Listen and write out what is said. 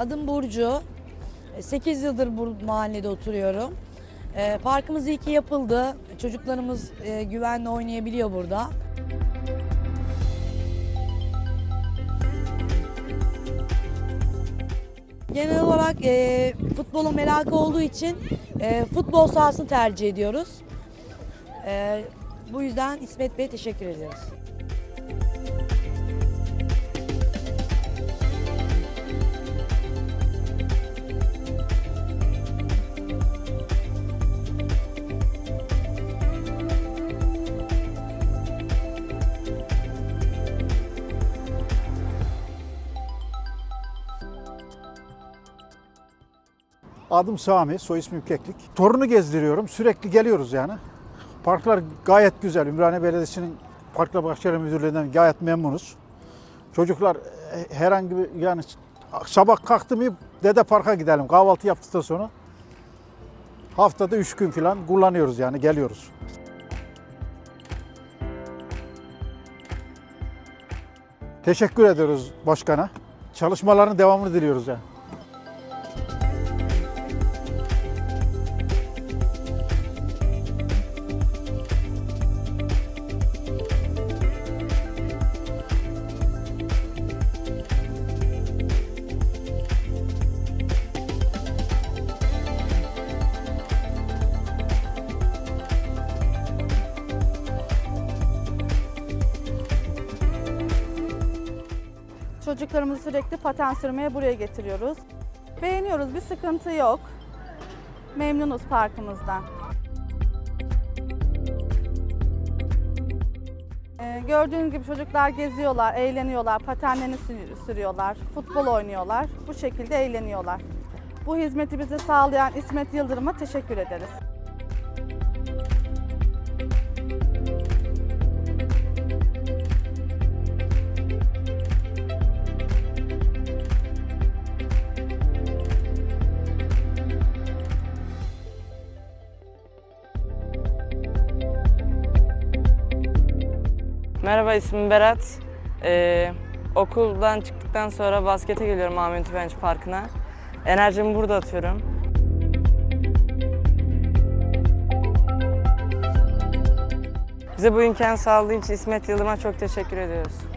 adım Burcu. 8 yıldır bu mahallede oturuyorum. E, parkımız iyi ki yapıldı. Çocuklarımız e, güvenle oynayabiliyor burada. Genel olarak e, futbola merakı olduğu için e, futbol sahasını tercih ediyoruz. E, bu yüzden İsmet Bey'e teşekkür ediyoruz. Adım Sami, soy ismim Keklik. Torunu gezdiriyorum, sürekli geliyoruz yani. Parklar gayet güzel. Ümraniye Belediyesi'nin Parklar Bahçeleri Müdürlüğü'nden gayet memnunuz. Çocuklar e, herhangi bir yani sabah kalktı mı Dede Park'a gidelim kahvaltı yaptıktan sonra. Haftada üç gün falan kullanıyoruz yani geliyoruz. Teşekkür ediyoruz başkana. Çalışmaların devamını diliyoruz yani. Çocuklarımızı sürekli paten sürmeye buraya getiriyoruz. Beğeniyoruz, bir sıkıntı yok. Memnunuz parkımızdan. Ee, gördüğünüz gibi çocuklar geziyorlar, eğleniyorlar, patenlerini sü- sürüyorlar, futbol oynuyorlar. Bu şekilde eğleniyorlar. Bu hizmeti bize sağlayan İsmet Yıldırım'a teşekkür ederiz. Merhaba ismim Berat. Ee, okuldan çıktıktan sonra baskete geliyorum Ahmet Tüfenç Parkı'na. Enerjimi burada atıyorum. Bize bu imkanı sağladığı için İsmet Yıldırım'a çok teşekkür ediyoruz.